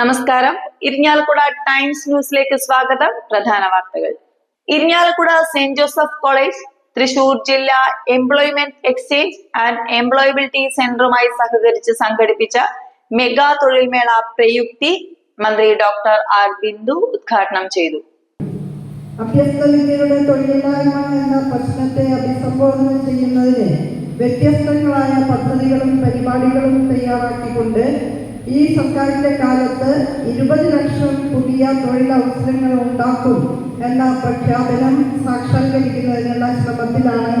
നമസ്കാരം. ഇരിഞ്ഞാലക്കുട ടൈംസ് ന്യൂസിലേക്ക് സ്വാഗതം. പ്രധാന വാർത്തകൾ. Irinjalakuda saint Joseph college Thrissur ജില്ലാ എംപ്ലോയ്മെന്റ് എക്സ്ചേഞ്ച് ആൻഡ് എംപ്ലോയബിലിറ്റി സെന്ററുമായി സഹകരിച്ച് സംഘടിപ്പിച്ച മെഗാ തൊഴിൽമേള പ്രയുക്തി മന്ത്രി ഡോക്ടർ ആർ ബിന്ദു ഉദ്ഘാടനം ചെയ്തു. അഭ്യസ്ത തൊഴിലില്ലായ്മ എന്ന പ്രശ്നത്തെ അഭിസംബോധന ചെയ്യുന്നതിന് വ്യത്യസ്തങ്ങളായ പദ്ധതികളും പരിപാടികളും തയ്യാറാക്കിക്കൊണ്ട് ഈ സർക്കാരിന്റെ കാലത്ത് ഇരുപത് ലക്ഷം പുതിയ തൊഴിലവസരങ്ങൾ ഉണ്ടാക്കും എന്ന പ്രഖ്യാപനം സാക്ഷാത്കരിക്കുന്നതിനുള്ള ശ്രമത്തിലാണ്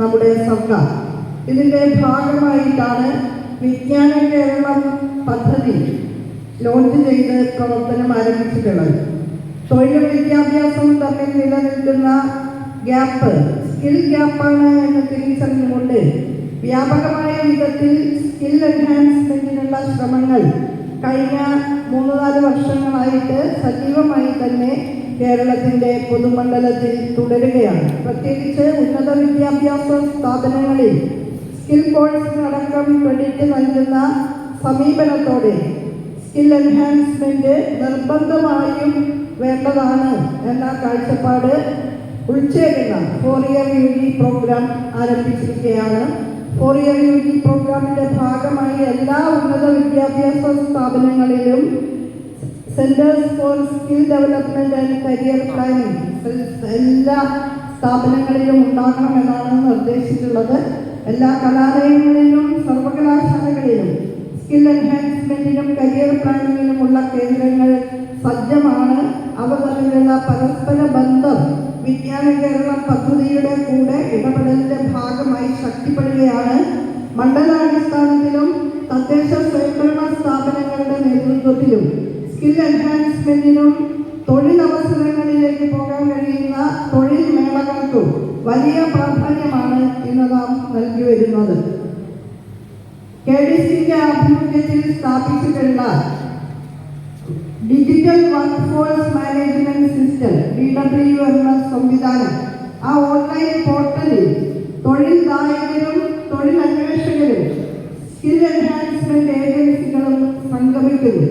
നമ്മുടെ സർക്കാർ. ഇതിന്റെ ഭാഗമായിട്ടാണ് വിജ്ഞാന കേരളം പദ്ധതി ലോഞ്ച് ചെയ്ത് പ്രവർത്തനം ആരംഭിച്ചിട്ടുള്ളത്. തൊഴിൽ വിദ്യാഭ്യാസം തമ്മിൽ നിലനിൽക്കുന്ന ഗ്യാപ്പ് സ്കിൽ ഗ്യാപ്പാണ് എന്ന് തിരിച്ചറിഞ്ഞുകൊണ്ട് വ്യാപകമായ വിധത്തിൽ സ്കിൽ എൻഹാൻസ്മെന്റിനുള്ള ശ്രമങ്ങൾ കഴിഞ്ഞ മൂന്ന് നാല് വർഷങ്ങളായിട്ട് സജീവമായി തന്നെ കേരളത്തിന്റെ പൊതുമണ്ഡലത്തിൽ തുടരുകയാണ്. പ്രത്യേകിച്ച് ഉന്നത വിദ്യാഭ്യാസ സ്ഥാപനങ്ങളിൽ സ്കിൽ കോഴ്സിനടക്കം ക്രെഡിറ്റ് നൽകുന്ന സമീപനത്തോടെ സ്കിൽ എൻഹാൻസ്മെന്റ് നിർബന്ധമായും വേണ്ടതാണ് എന്ന കാഴ്ചപ്പാട് ഉൾച്ചേരുന്ന ഫോർ ഇയർ യു പ്രോഗ്രാം ആരംഭിച്ചിരിക്കുകയാണ്. ഫോർ യൂണിറ്റ് പ്രോഗ്രാമിന്റെ ഭാഗമായി എല്ലാ ഉന്നത വിദ്യാഭ്യാസ സ്ഥാപനങ്ങളിലും centres for skill development and career planning എല്ലാ സ്ഥാപനങ്ങളിലും ഉണ്ടാകണമെന്നാണ് നിർദ്ദേശിച്ചിട്ടുള്ളത്. എല്ലാ കലാലയങ്ങളിലും സർവകലാശാലകളിലും സ്കിൽ എൻഹാൻസ്മെന്റിനും കരിയർ പ്ലാനിങ്ങിനുമുള്ള കേന്ദ്രങ്ങൾ സജ്ജമാണ്. അവ തമ്മിലുള്ള പരസ്പര ബന്ധം വിജ്ഞാന കേരളം പദ്ധതിയുടെ കൂടെ ഇടപെടലിന്റെ ഭാഗമായി ശക്തിപ്പെടുകയാണ്. മണ്ഡലാടിസ്ഥാനത്തിലും തദ്ദേശ സ്വയംഭരണ സ്ഥാപനങ്ങളുടെ നേതൃത്വത്തിലും സ്കിൽ എൻഹാൻസ്മെന്റിനും തൊഴിലവസരങ്ങളിലേക്ക് പോകാൻ കഴിയുന്ന തൊഴിൽ മേളകൾക്കും വലിയ പ്രാധാന്യമാണ് ഇന്ന് നാം നൽകി വരുന്നത്. കെ ഡി സിന്റെ ആഭിമുഖ്യത്തിൽ സ്ഥാപിച്ചിട്ടുള്ള digital work force management system D W എന്ന സംവിധാനം ആ ഓൺലൈൻ പോർട്ടലിൽ തൊഴിൽദായകരും തൊഴിലന്വേഷകരും സ്കിൽ എൻഹാൻസ്മെന്റ് ഏജൻസികളും സംഗമിക്കുന്നു.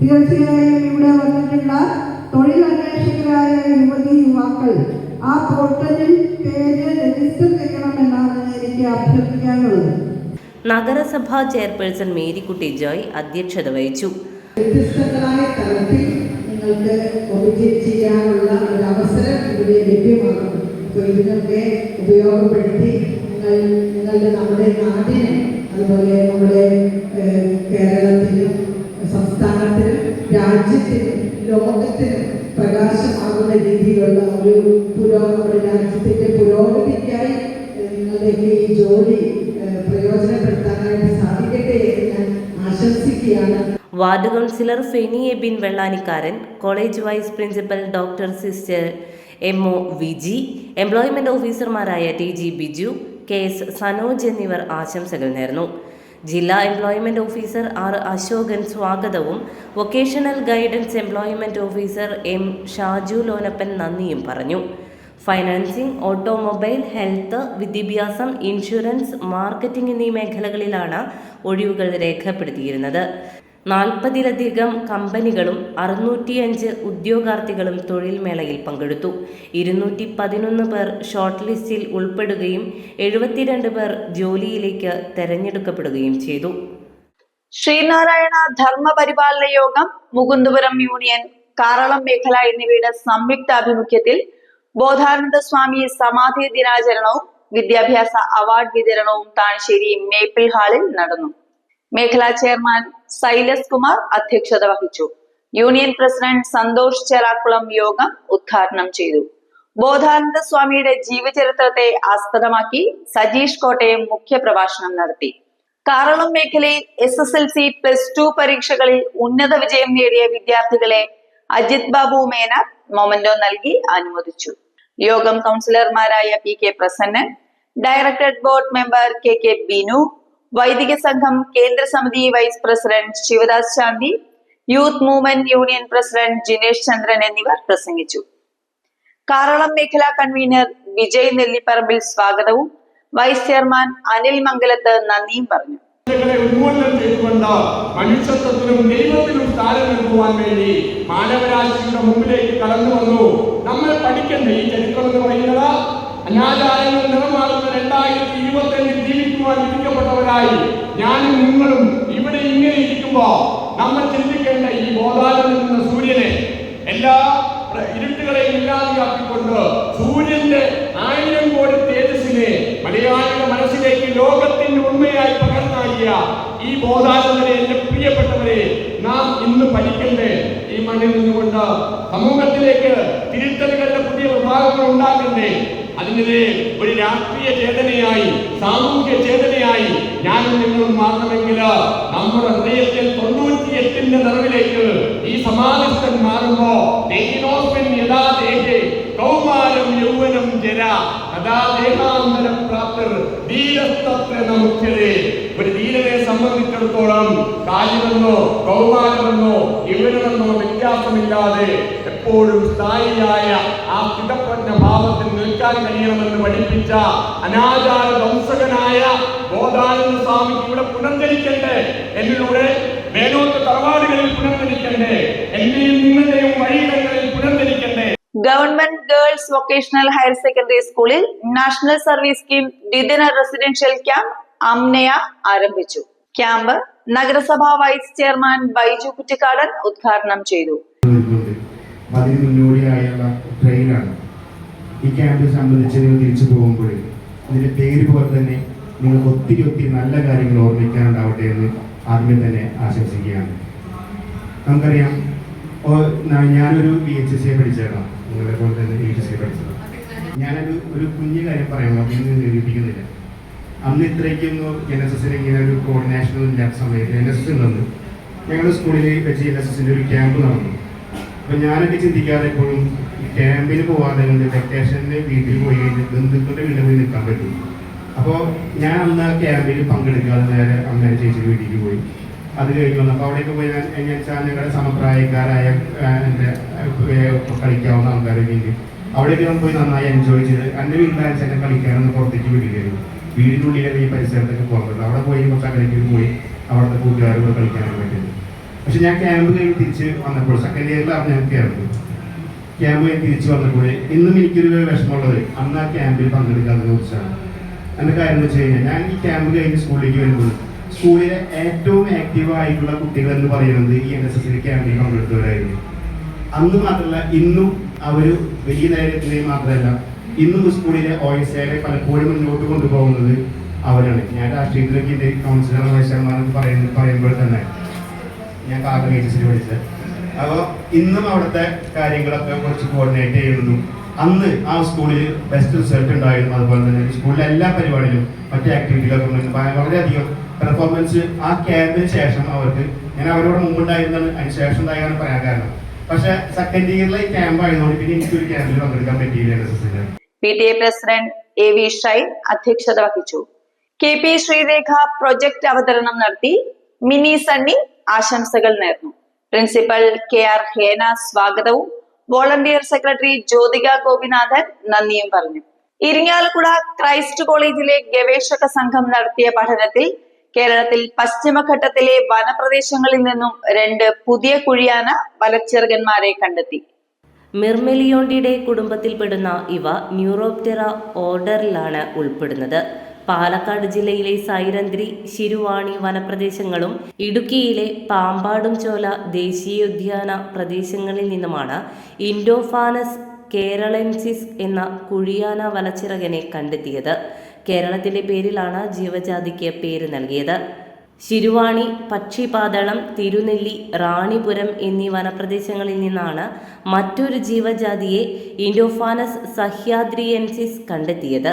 തീർച്ചയായും ഇവിടെ വന്നിട്ടുള്ള തൊഴിലന്വേഷകരായ യുവതി യുവാക്കൾ ആ പോർട്ടലിൽ പേര് രജിസ്റ്റർ ചെയ്യണമെന്നാണ് എനിക്ക് അഭ്യർത്ഥിക്കാനുള്ളത്. നഗരസഭാ ചെയർപേഴ്സൺ മേരിക്കുട്ടി ജോയ് അധ്യക്ഷത വഹിച്ചു. വ്യത്യസ്തങ്ങളായ തലത്തിൽ നിങ്ങൾക്ക് ഒബിജക്റ്റ് ചെയ്യാനുള്ള ഒരു അവസരം ഇവിടെ ലഭ്യമാകും. അപ്പോൾ ഇതിനൊക്കെ ഉപയോഗപ്പെടുത്തി നിങ്ങൾ നിങ്ങളുടെ നമ്മുടെ നാടിനെ അതുപോലെ നമ്മുടെ കേരളത്തിലും സംസ്ഥാനത്തിനും രാജ്യത്തിനും ലോകത്തിനും പ്രകാശമാകുന്ന രീതിയിലുള്ള ഒരു പുരോഗമന രാജ്യത്തിന്റെ ward councillor Feni Ebin Vellanikkaran college vice principal doctor sister M O Viji employment ഓഫീസർമാരായ T G Biju K S Sanoj എന്നിവർ ആശംസകൾ നേർന്നു. ജില്ലാ എംപ്ലോയ്മെന്റ് ഓഫീസർ ആർ അശോകൻ സ്വാഗതവും vocational guidance employment officer M Shaju Lonappan നന്ദിയും പറഞ്ഞു. ഫൈനാൻസിംഗ് ഓട്ടോമൊബൈൽ ഹെൽത്ത് വിദ്യാഭ്യാസം insurance marketing എന്നീ മേഖലകളിലാണ് ഒഴിവുകൾ രേഖപ്പെടുത്തിയിരുന്നത്. നാൽപ്പതിലധികം കമ്പനികളും അറുന്നൂറ്റിയഞ്ച് ഉദ്യോഗാർത്ഥികളും തൊഴിൽ മേളയിൽ പങ്കെടുത്തു. ഇരുന്നൂറ്റി പതിനൊന്ന് പേർ ഷോർട്ട് ലിസ്റ്റിൽ ഉൾപ്പെടുകയും എഴുപത്തിരണ്ട് പേർ ജോലിയിലേക്ക് തെരഞ്ഞെടുക്കപ്പെടുകയും ചെയ്തു. ശ്രീനാരായണ ധർമ്മ പരിപാലന യോഗം മുകുന്ദപുരം യൂണിയൻ കാറളം മേഖല എന്നിവയുടെ സംയുക്ത ആഭിമുഖ്യത്തിൽ ബോധാനന്ദ സ്വാമി സമാധി ദിനാചരണവും വിദ്യാഭ്യാസ അവാർഡ് വിതരണവും താഴ്ശ്ശേരി മേപ്പിൾ ഹാളിൽ നടന്നു. മേഖലാ ചെയർമാൻ സൈലസ് കുമാർ അധ്യക്ഷത വഹിച്ചു. യൂണിയൻ പ്രസിഡന്റ് സന്തോഷ് ചെറാക്കുളം യോഗം ഉദ്ഘാടനം ചെയ്തു. ബോധാനന്ദ സ്വാമിയുടെ ജീവചരിത്രത്തെ ആസ്പദമാക്കി സജീഷ് കോട്ടയം മുഖ്യപ്രഭാഷണം നടത്തി. കാറളം മേഖലയിൽ S S L C plus two പരീക്ഷകളിൽ ഉന്നത വിജയം നേടിയ വിദ്യാർത്ഥികളെ അജിത് ബാബു മേന മൊമന്റോ നൽകി അനുമോദിച്ചു. യോഗം കൗൺസിലർമാരായ P K Prasannan directorate board member K K Binu വൈദിക സംഘം കേന്ദ്ര സമിതി vice president Shivadas Shanti youth movement union president Jinesh Chandran എന്നിവർ പ്രസംഗിച്ചു. കാറളം മേഖലാ കൺവീനർ വിജയ് നെല്ലിപ്പറമ്പിൽ സ്വാഗതവും വൈസ് ചെയർമാൻ അനിൽ മംഗലത്ത് നന്ദിയും പറഞ്ഞു. ഉന്മൂലനം ചെയ്തുകൊണ്ട് മനുഷ്യത്വത്തിനും ദൈവത്തിനും സ്ഥാനം നൽകുവാൻ വേണ്ടി മാനവരാശിയുടെ മുമ്പിലേക്ക് കടന്നു നമ്മൾ പഠിക്കേണ്ട ഈ ചരിത്രം എന്ന് പറയുന്നത് അനാചാരങ്ങൾ വിധിക്കപ്പെട്ടവരായി ഞാനും നിങ്ങളും ഇവിടെ ഇങ്ങനെ ഇരിക്കുമ്പോ നമ്മൾ ചിന്തിക്കേണ്ട ഈ ബോധാനം എന്ന സൂര്യനെ എല്ലാ ഇരുട്ടുകളെയും ഇല്ലാതെയാക്കിക്കൊണ്ട് സൂര്യന്റെ ആയിരം കോടി തേജസ്സിനെ മലയാളിയുടെ മനസ്സിലേക്ക് ലോകത്തിന്റെ ഉണ്മയായി പകർന്നാക്കിയ ഈ ബോധാനന്ദനെ എന്റെ പ്രിയപ്പെട്ടവരെ നാം ഇന്ന് പഠിക്കണ്ടേ ഈ മണ്ണിൽ നിന്നുകൊണ്ട് സമൂഹത്തിലേക്ക് തിരുത്തലുകളുടെ പുതിയ വിഭാഗങ്ങൾ ഉണ്ടാക്കണ്ടേ അതിനെതിരെ ഒരു രാഷ്ട്രീയ ചേതനയായി സാമൂഹ്യ ചേതനയായി ഞാനും നിങ്ങളും മാറണമെങ്കിൽ നമ്മുടെ ഹൃദയത്തിൽ തൊണ്ണൂറ്റി എട്ടിന്റെ നിറവിലേക്ക് ഈ സമാധിസ്ഥൻ മാറുമ്പോ കൗമാരം യൗവനം ജര പ്രാപ്തർ സംബന്ധിച്ചിടത്തോളം എപ്പോഴും സ്ഥായിയായ ആ സ്ഥിതപ്രജ്ഞ ഭാവത്തിൽ നിൽക്കാൻ കഴിയണമെന്ന് പഠിപ്പിച്ച അനാചാര ധംസകനായ ബോധാനന്ദ സ്വാമിക്ക് ഇവിടെ പുനർജനിക്കണ്ടേ? എന്നിലൂടെ വേനോത്ത് തറവാടുകളിൽ പുനർജനിക്കണ്ടേ? എന്റെയും നിങ്ങളുടെയും വഴിയിടങ്ങളിൽ പുനർജനിക്കണ്ടേ? Government girls vocational higher secondary സ്കൂളിൽ നാഷണൽ സർവീസ് സ്കീം ദ്വിദിന റെസിഡൻഷ്യൽ ക്യാമ്പ് അമ്നയ ആരംഭിച്ചു. ക്യാമ്പ് നഗരസഭാ വൈസ് ചെയർമാൻ ബൈജു കുറ്റിക്കാടൻ ഉദ്ഘാടനം ചെയ്തു. അതിന് മുന്നോടിയായുള്ള ട്രെയിനാണ്. ഈ ക്യാമ്പ് സംബന്ധിച്ച് നിങ്ങൾ തിരിച്ചു പോകുമ്പോൾ അതിന്റെ പേര് പോലെ തന്നെ നിങ്ങൾക്ക് ഒത്തിരി ഒത്തിരി നല്ല കാര്യങ്ങൾ ഓർമ്മിക്കാനുണ്ടാവട്ടെ എന്ന് ആദ്യമേ തന്നെ ആശംസിക്കുകയാണ്. നമുക്കറിയാം ഞാനൊരു വി എച്ച് എസ് എ പഠിച്ചേക്കാം നിങ്ങളെ പോലെ തന്നെ വി എച്ച് എസ് സി പഠിച്ചത്. ഞാനൊരു ഒരു കുഞ്ഞു കാര്യം പറയാമോ? അതൊന്നും നിരൂപിക്കുന്നില്ല. അന്ന് ഇത്രയ്ക്കൊന്നും എൻ എസ് എസിന് ഇങ്ങനെ ഒരു കോർഡിനേഷൻ ഇല്ലാത്ത സമയത്ത് എൻ എസ് എസ് ഉണ്ടെന്ന് ഞങ്ങളുടെ സ്കൂളിൽ വെച്ച് എൻ എസ് എസിന്റെ ഒരു ക്യാമ്പ് നടന്നു. അപ്പം ഞാനൊക്കെ ചിന്തിക്കാതെ എപ്പോഴും ക്യാമ്പിന് പോവാതെ കൊണ്ട് വെക്കേഷനിൽ വീട്ടിൽ പോയി കഴിഞ്ഞ് ബന്ധുക്കളുടെ വീട്ടിൽ പോയി നിൽക്കാൻ പറ്റും. അപ്പോൾ ഞാൻ അന്ന് ആ ക്യാമ്പിൽ പങ്കെടുക്കാതെ നേരെ അമ്മയുടെ ചേച്ചി വീട്ടിലേക്ക് പോയി. അത് കഴിഞ്ഞ് വന്നു അപ്പോൾ അവിടെയൊക്കെ പോയി ഞാൻ എങ്ങനെ വെച്ചാൽ ഞങ്ങളുടെ സമപ്രായക്കാരായ എന്റെ കളിക്കാവുന്ന ആൾക്കാരെ വീട്ടിൽ. അവിടെയൊക്കെ ഞാൻ പോയി നന്നായി എൻജോയ് ചെയ്ത് എന്റെ വീട്ടിലാഴ്ച എന്നെ കളിക്കാനൊന്ന് പുറത്തേക്ക് വിടുകയായിരുന്നു. വീടിനുള്ളിലെ ഈ പരിസരത്തൊക്കെ പോകുന്നത് അവിടെ പോയി കുറച്ച് അകലേക്ക് പോയി അവിടുത്തെ കൂട്ടുകാരോട് കളിക്കാനൊക്കെ പറ്റുന്നത് പക്ഷെ ഞാൻ ക്യാമ്പ് കഴിഞ്ഞ് തിരിച്ച് വന്നപ്പോൾ സെക്കൻഡ് ഇയറിലാണ് ഞാൻ ക്യാമ്പ് ക്യാമ്പ് കഴിഞ്ഞ് തിരിച്ചു വന്നപ്പോൾ ഇന്നും എനിക്കൊരു വിഷമമുള്ളത്. അന്ന് ആ ക്യാമ്പിൽ പങ്കെടുക്കാത്തതിനെ കുറിച്ചാണ് എന്റെ കാര്യം വെച്ച് കഴിഞ്ഞാൽ ഞാൻ ഈ ക്യാമ്പ് കഴിഞ്ഞ് സ്കൂളിലേക്ക് വരുമ്പോൾ സ്കൂളിലെ ഏറ്റവും ആക്റ്റീവ് ആയിട്ടുള്ള കുട്ടികൾ എന്ന് പറയുന്നത് ഈ എൻ എസ് എസിന്റെ ക്യാമ്പിൽ പങ്കെടുത്തവരായിരുന്നു. അന്ന് മാത്രമല്ല ഇന്നും അവർ വലിയ നേരത്തിന് മാത്രമല്ല ഇന്നും സ്കൂളിലെ ഒ എസ് എയെ പലപ്പോഴും മുന്നോട്ട് കൊണ്ടുപോകുന്നത് അവരാണ്. ഞാൻ രാഷ്ട്രീയത്തിലേക്ക് എന്റെ കൗൺസിലർ വൈസ് ചെയർമാൻ പറയുമ്പോൾ തന്നെ ഞാൻ കാക്ക ഏജൻസിൽ പഠിച്ചത്. അപ്പോൾ ഇന്നും അവിടുത്തെ കാര്യങ്ങളൊക്കെ കുറച്ച് കോർഡിനേറ്റ് ചെയ്യുന്നു അന്ന് ആ സ്കൂളിൽ ബെസ്റ്റ് റിസൾട്ട് ഉണ്ടായിരുന്നു. അതുപോലെ തന്നെ സ്കൂളിലെ എല്ലാ പരിപാടിയിലും മറ്റു ആക്ടിവിറ്റികളൊക്കെ വളരെയധികം പെർഫോമൻസ് ആ ക്യാമ്പിന് ശേഷം അവർക്ക് ഞാൻ അവരോട് മുമ്പുണ്ടായിരുന്നാണ് അതിന് ശേഷം ഉണ്ടായാണ് പറയാൻ കാരണം? പക്ഷെ സെക്കൻഡ് ഇയറിലെ ക്യാമ്പ് ആയതുകൊണ്ട് പിന്നെ എനിക്കൊരു ക്യാമ്പിൽ പങ്കെടുക്കാൻ പറ്റിയില്ല P T A president A V Shine അധ്യക്ഷത വഹിച്ചു. കെ പി ശ്രീരേഖ പ്രൊജക്ട് അവതരണം നടത്തി. മിനി സണ്ണി ആശംസകൾ നേർന്നു. പ്രിൻസിപ്പൽ കെ ആർ ഹേന സ്വാഗതവും. വോളണ്ടിയർ സെക്രട്ടറി ജ്യോതിക ഗോപിനാഥൻ നന്ദിയും പറഞ്ഞു. ഇരിങ്ങാലക്കുട ക്രൈസ്റ്റ് കോളേജിലെ ഗവേഷക സംഘം നടത്തിയ പഠനത്തിൽ കേരളത്തിൽ പശ്ചിമഘട്ടത്തിലെ വനപ്രദേശങ്ങളിൽ നിന്നും രണ്ട് പുതിയ കുഴിയാന വലച്ചെറുകന്മാരെ കണ്ടെത്തി. മിർമെലിയോണ്ടിയുടെ കുടുംബത്തിൽപ്പെടുന്ന ഇവ ന്യൂറോപ്റ്റെറ ഓർഡറിലാണ് ഉൾപ്പെടുന്നത്. പാലക്കാട് ജില്ലയിലെ സൈരന്ധ്രി ശിരുവാണി വനപ്രദേശങ്ങളും ഇടുക്കിയിലെ പാമ്പാടും ചോല ദേശീയോദ്യാന പ്രദേശങ്ങളിൽ നിന്നുമാണ് ഇൻഡോഫാനസ് കേരളൻസിസ് എന്ന കുഴിയാന വലച്ചിറകനെ കണ്ടെത്തിയത്. കേരളത്തിന്റെ പേരിലാണ് ജീവജാതിക്ക് പേര് നൽകിയത്. ശിരുവാണി പക്ഷിപാതളം തിരുനെല്ലി റാണിപുരം എന്നീ വനപ്രദേശങ്ങളിൽ നിന്നാണ് മറ്റൊരു ജീവജാതിയെ ഇൻഡോഫാനസ് സഹ്യാദ്രിയൻസിസ് കണ്ടെത്തിയത്.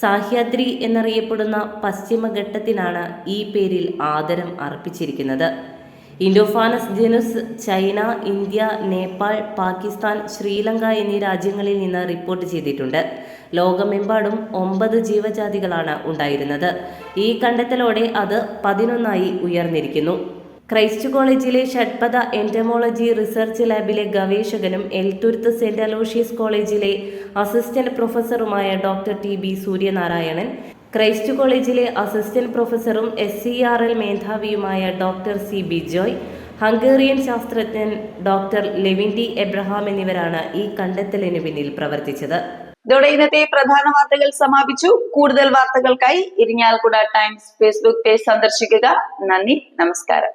സാഹ്യാദ്രി എന്നറിയപ്പെടുന്ന പശ്ചിമഘട്ടത്തിനാണ് ഈ പേരിൽ ആദരം അർപ്പിച്ചിരിക്കുന്നത്. ഇൻഡോഫാനസ് ജനുസ് ചൈന ഇന്ത്യ നേപ്പാൾ പാകിസ്ഥാൻ ശ്രീലങ്ക എന്നീ രാജ്യങ്ങളിൽ നിന്ന് റിപ്പോർട്ട് ചെയ്തിട്ടുണ്ട്. ലോകമെമ്പാടും ഒമ്പത് ജീവജാതികളാണ് ഉണ്ടായിരുന്നത്. ഈ കണ്ടെത്തലോടെ അത് പതിനൊന്നായി ഉയർന്നിരിക്കുന്നു. ക്രൈസ്റ്റ് കോളേജിലെ ഷഡ്പഥ എന്റമോളജി റിസർച്ച് ലാബിലെ ഗവേഷകനും എൽത്തുരുത്ത് സെന്റ് അലോഷ്യസ് കോളേജിലെ assistant പ്രൊഫസറുമായ doctor T B Suryanarayanan Christ കോളേജിലെ അസിസ്റ്റന്റ് പ്രൊഫസറും S C R L മേധാവിയുമായ doctor C B Joy Hungarian ശാസ്ത്രജ്ഞൻ ഡോക്ടർ ലെവിൻ ഡി എബ്രഹാം എന്നിവരാണ് ഈ കണ്ടെത്തലിന് പിന്നിൽ പ്രവർത്തിച്ചത്. ഇതോടെ ഇന്നത്തെ പ്രധാന വാർത്തകൾ സമാപിച്ചു. കൂടുതൽ വാർത്തകൾക്കായി ഇരിഞ്ഞാൽക്കുട ടൈംസ് ഫേസ്ബുക്ക് പേജ് സന്ദർശിക്കുക. നന്ദി നമസ്കാരം.